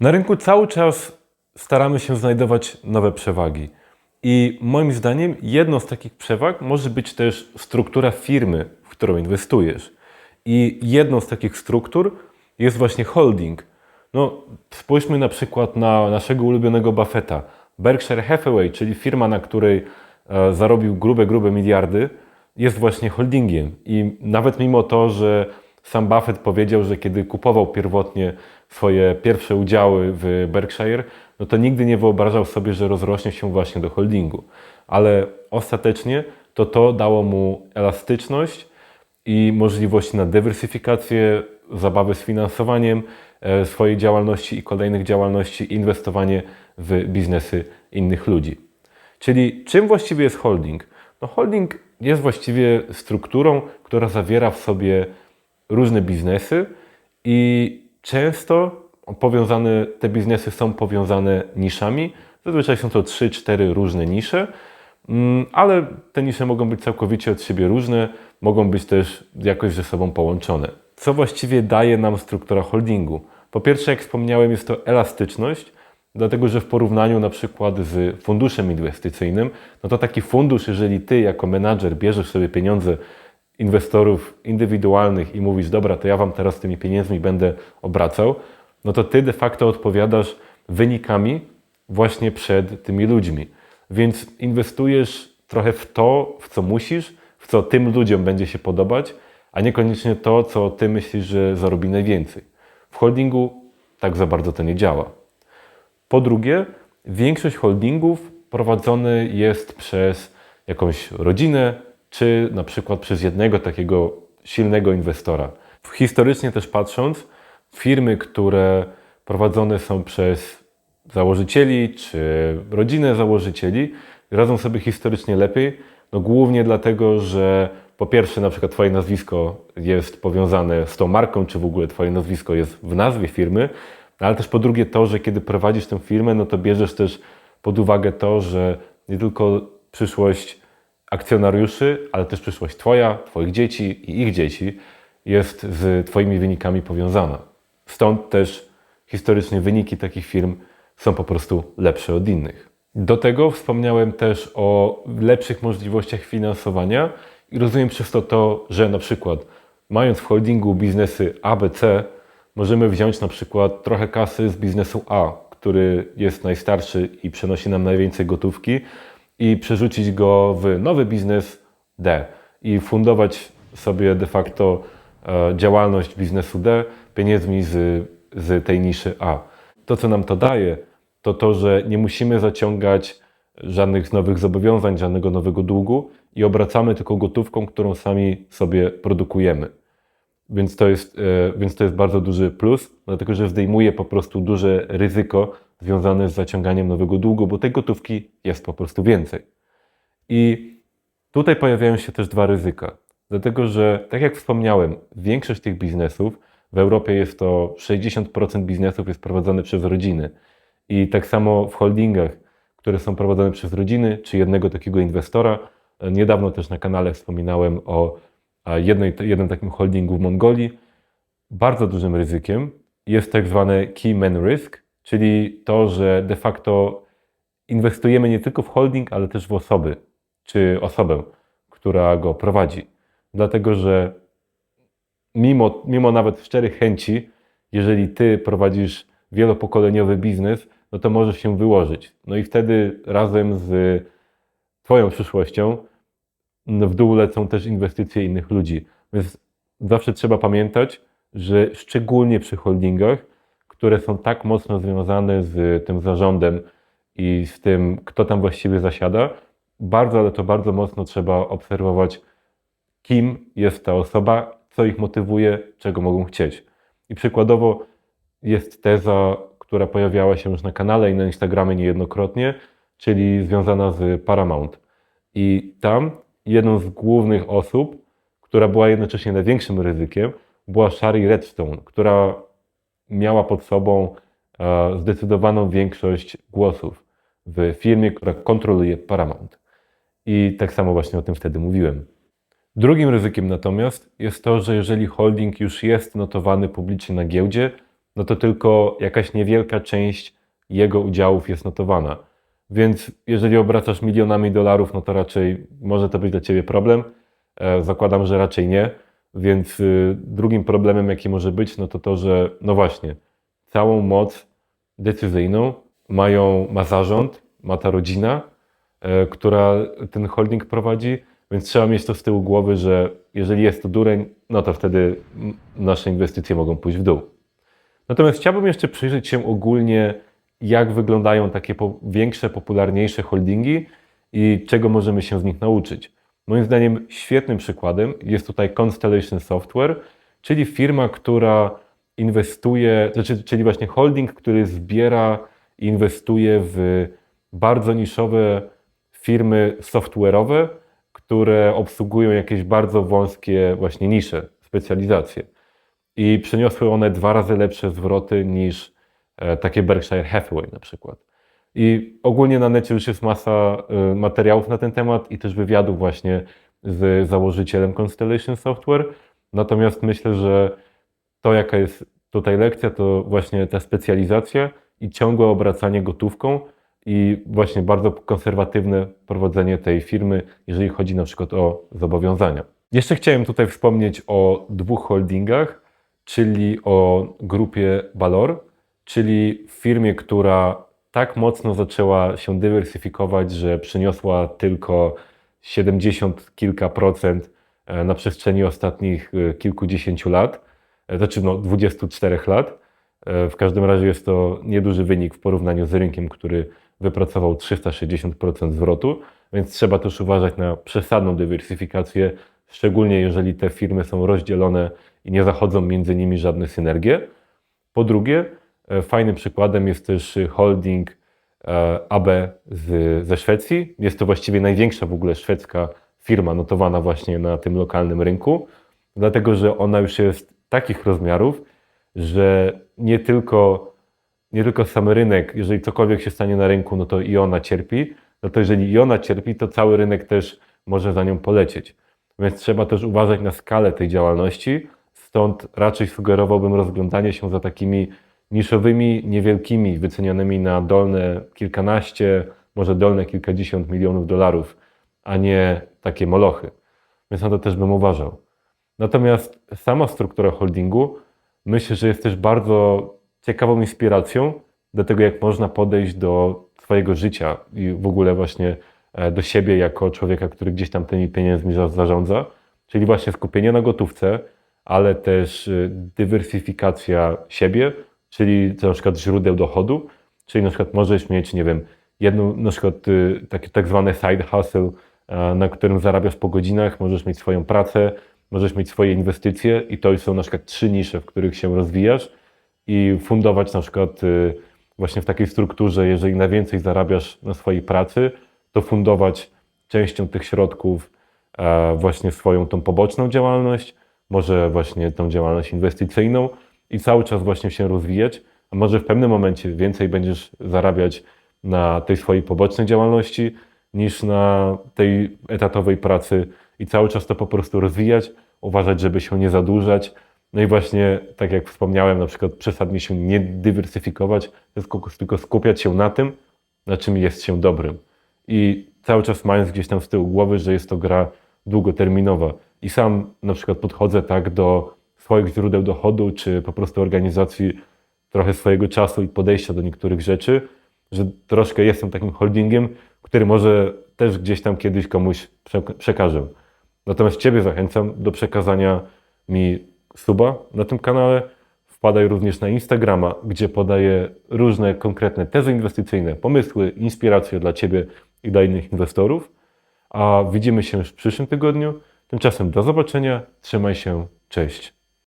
Na rynku cały czas staramy się znajdować nowe przewagi. I moim zdaniem jedną z takich przewag może być też struktura firmy, w którą inwestujesz. I jedną z takich struktur jest właśnie holding. No, spójrzmy na przykład na naszego ulubionego Buffetta. Berkshire Hathaway, czyli firma, na której e, zarobił grube, grube miliardy, jest właśnie holdingiem. I nawet mimo to, że sam Buffett powiedział, że kiedy kupował pierwotnie swoje pierwsze udziały w Berkshire, no to nigdy nie wyobrażał sobie, że rozrośnie się właśnie do holdingu. Ale ostatecznie to to dało mu elastyczność i możliwości na dywersyfikację, zabawę z finansowaniem e, swojej działalności i kolejnych działalności, inwestowanie w biznesy innych ludzi. Czyli czym właściwie jest holding? No holding jest właściwie strukturą, która zawiera w sobie różne biznesy i często powiązane, te biznesy są powiązane niszami. Zazwyczaj są to 3-4 różne nisze, mm, ale te nisze mogą być całkowicie od siebie różne, mogą być też jakoś ze sobą połączone. Co właściwie daje nam struktura holdingu? Po pierwsze, jak wspomniałem, jest to elastyczność, dlatego że w porównaniu na przykład z funduszem inwestycyjnym, no to taki fundusz, jeżeli ty jako menadżer bierzesz sobie pieniądze inwestorów indywidualnych i mówisz, dobra, to ja wam teraz tymi pieniędzmi będę obracał, no to ty de facto odpowiadasz wynikami właśnie przed tymi ludźmi. Więc inwestujesz trochę w to, w co musisz, w co tym ludziom będzie się podobać, a niekoniecznie to, co ty myślisz, że zarobi najwięcej. W holdingu tak za bardzo to nie działa. Po drugie, większość holdingów prowadzony jest przez jakąś rodzinę, czy na przykład przez jednego takiego silnego inwestora. Historycznie też patrząc, firmy, które prowadzone są przez założycieli czy rodzinę założycieli, radzą sobie historycznie lepiej. No głównie dlatego, że po pierwsze na przykład Twoje nazwisko jest powiązane z tą marką, czy w ogóle Twoje nazwisko jest w nazwie firmy, ale też po drugie to, że kiedy prowadzisz tę firmę, no to bierzesz też pod uwagę to, że nie tylko przyszłość akcjonariuszy, ale też przyszłość Twoja, Twoich dzieci i ich dzieci jest z Twoimi wynikami powiązana. Stąd też historycznie wyniki takich firm są po prostu lepsze od innych. Do tego wspomniałem też o lepszych możliwościach finansowania i rozumiem przez to to, że na przykład mając w holdingu biznesy ABC, możemy wziąć na przykład trochę kasy z biznesu A, który jest najstarszy i przenosi nam najwięcej gotówki i przerzucić go w nowy biznes D i fundować sobie de facto e, działalność biznesu D pieniędzmi z, z tej niszy A. To, co nam to daje, to to, że nie musimy zaciągać żadnych nowych zobowiązań, żadnego nowego długu i obracamy tylko gotówką, którą sami sobie produkujemy. Więc to jest, e, więc to jest bardzo duży plus, dlatego że zdejmuje po prostu duże ryzyko związane z zaciąganiem nowego długu, bo tej gotówki jest po prostu więcej. I tutaj pojawiają się też dwa ryzyka. Dlatego, że tak jak wspomniałem, większość tych biznesów w Europie jest to 60% biznesów jest prowadzone przez rodziny. I tak samo w holdingach, które są prowadzone przez rodziny czy jednego takiego inwestora. Niedawno też na kanale wspominałem o jednej, jednym takim holdingu w Mongolii. Bardzo dużym ryzykiem jest tak zwany key man risk, czyli to, że de facto inwestujemy nie tylko w holding, ale też w osoby, czy osobę, która go prowadzi. Dlatego, że mimo, mimo nawet szczerych chęci, jeżeli ty prowadzisz wielopokoleniowy biznes, no to możesz się wyłożyć. No i wtedy razem z Twoją przyszłością w dół lecą też inwestycje innych ludzi. Więc zawsze trzeba pamiętać, że szczególnie przy holdingach, które są tak mocno związane z tym zarządem i z tym, kto tam właściwie zasiada, bardzo, ale to bardzo mocno trzeba obserwować, kim jest ta osoba, co ich motywuje, czego mogą chcieć. I przykładowo jest teza, która pojawiała się już na kanale i na Instagramie niejednokrotnie, czyli związana z Paramount. I tam jedną z głównych osób, która była jednocześnie największym ryzykiem, była Shari Redstone, która miała pod sobą e, zdecydowaną większość głosów w firmie, która kontroluje Paramount. I tak samo właśnie o tym wtedy mówiłem. Drugim ryzykiem natomiast jest to, że jeżeli holding już jest notowany publicznie na giełdzie, no to tylko jakaś niewielka część jego udziałów jest notowana. Więc jeżeli obracasz milionami dolarów, no to raczej może to być dla ciebie problem. E, zakładam, że raczej nie. Więc y, drugim problemem, jaki może być, no to to, że no właśnie, całą moc decyzyjną mają, ma zarząd, ma ta rodzina, e, która ten holding prowadzi, więc trzeba mieć to z tyłu głowy, że jeżeli jest to dureń, no to wtedy nasze inwestycje mogą pójść w dół. Natomiast chciałbym jeszcze przyjrzeć się ogólnie, jak wyglądają takie większe, popularniejsze holdingi i czego możemy się z nich nauczyć. Moim zdaniem świetnym przykładem jest tutaj Constellation Software, czyli firma, która inwestuje, znaczy, czyli właśnie holding, który zbiera i inwestuje w bardzo niszowe firmy software'owe, które obsługują jakieś bardzo wąskie właśnie nisze, specjalizacje. I przyniosły one dwa razy lepsze zwroty niż e, takie Berkshire Hathaway na przykład. I ogólnie na necie już jest masa y, materiałów na ten temat i też wywiadów właśnie z założycielem Constellation Software. Natomiast myślę, że to jaka jest tutaj lekcja, to właśnie ta specjalizacja i ciągłe obracanie gotówką i właśnie bardzo konserwatywne prowadzenie tej firmy, jeżeli chodzi na przykład o zobowiązania. Jeszcze chciałem tutaj wspomnieć o dwóch holdingach, czyli o grupie Valor, czyli firmie, która tak mocno zaczęła się dywersyfikować, że przyniosła tylko 70 kilka procent e, na przestrzeni ostatnich e, kilkudziesięciu lat, e, znaczy no 24 lat. W każdym razie jest to nieduży wynik w porównaniu z rynkiem, który wypracował 360% zwrotu, więc trzeba też uważać na przesadną dywersyfikację, szczególnie jeżeli te firmy są rozdzielone i nie zachodzą między nimi żadne synergie. Po drugie, fajnym przykładem jest też holding AB z, ze Szwecji. Jest to właściwie największa w ogóle szwedzka firma notowana właśnie na tym lokalnym rynku, dlatego że ona już jest takich rozmiarów, że nie tylko, nie tylko sam rynek, jeżeli cokolwiek się stanie na rynku, no to i ona cierpi, no to jeżeli i ona cierpi, to cały rynek też może za nią polecieć. Więc trzeba też uważać na skalę tej działalności, stąd raczej sugerowałbym rozglądanie się za takimi niszowymi, niewielkimi, wycenianymi na dolne kilkanaście, może dolne kilkadziesiąt milionów dolarów, a nie takie molochy. Więc na to też bym uważał. Natomiast sama struktura holdingu myślę, że jest też bardzo ciekawą inspiracją do tego, jak można podejść do swojego życia i w ogóle właśnie e, do siebie jako człowieka, który gdzieś tam tymi pieniędzmi zarządza. Czyli właśnie skupienie na gotówce, ale też e, dywersyfikacja siebie, czyli na przykład źródeł dochodu, czyli na przykład możesz mieć, nie wiem, jedną, na przykład y, takie tak zwane side hustle, na którym zarabiasz po godzinach, możesz mieć swoją pracę, możesz mieć swoje inwestycje i to są na przykład trzy nisze, w których się rozwijasz i fundować na przykład y, właśnie w takiej strukturze, jeżeli na więcej zarabiasz na swojej pracy, to fundować częścią tych środków właśnie swoją tą poboczną działalność, może właśnie tą działalność inwestycyjną, i cały czas właśnie się rozwijać, a może w pewnym momencie więcej będziesz zarabiać na tej swojej pobocznej działalności niż na tej etatowej pracy i cały czas to po prostu rozwijać, uważać, żeby się nie zadłużać. No i właśnie, tak jak wspomniałem, na przykład przesadnie się nie dywersyfikować, tylko skupiać się na tym, na czym jest się dobrym. I cały czas mając gdzieś tam z tyłu głowy, że jest to gra długoterminowa. I sam na przykład podchodzę tak do swoich źródeł dochodu, czy po prostu organizacji trochę swojego czasu i podejścia do niektórych rzeczy, że troszkę jestem takim holdingiem, który może też gdzieś tam kiedyś komuś przekażę. Natomiast Ciebie zachęcam do przekazania mi suba na tym kanale. Wpadaj również na Instagrama, gdzie podaję różne konkretne tezy inwestycyjne, pomysły, inspiracje dla Ciebie i dla innych inwestorów. A widzimy się już w przyszłym tygodniu. Tymczasem do zobaczenia. Trzymaj się. Cześć.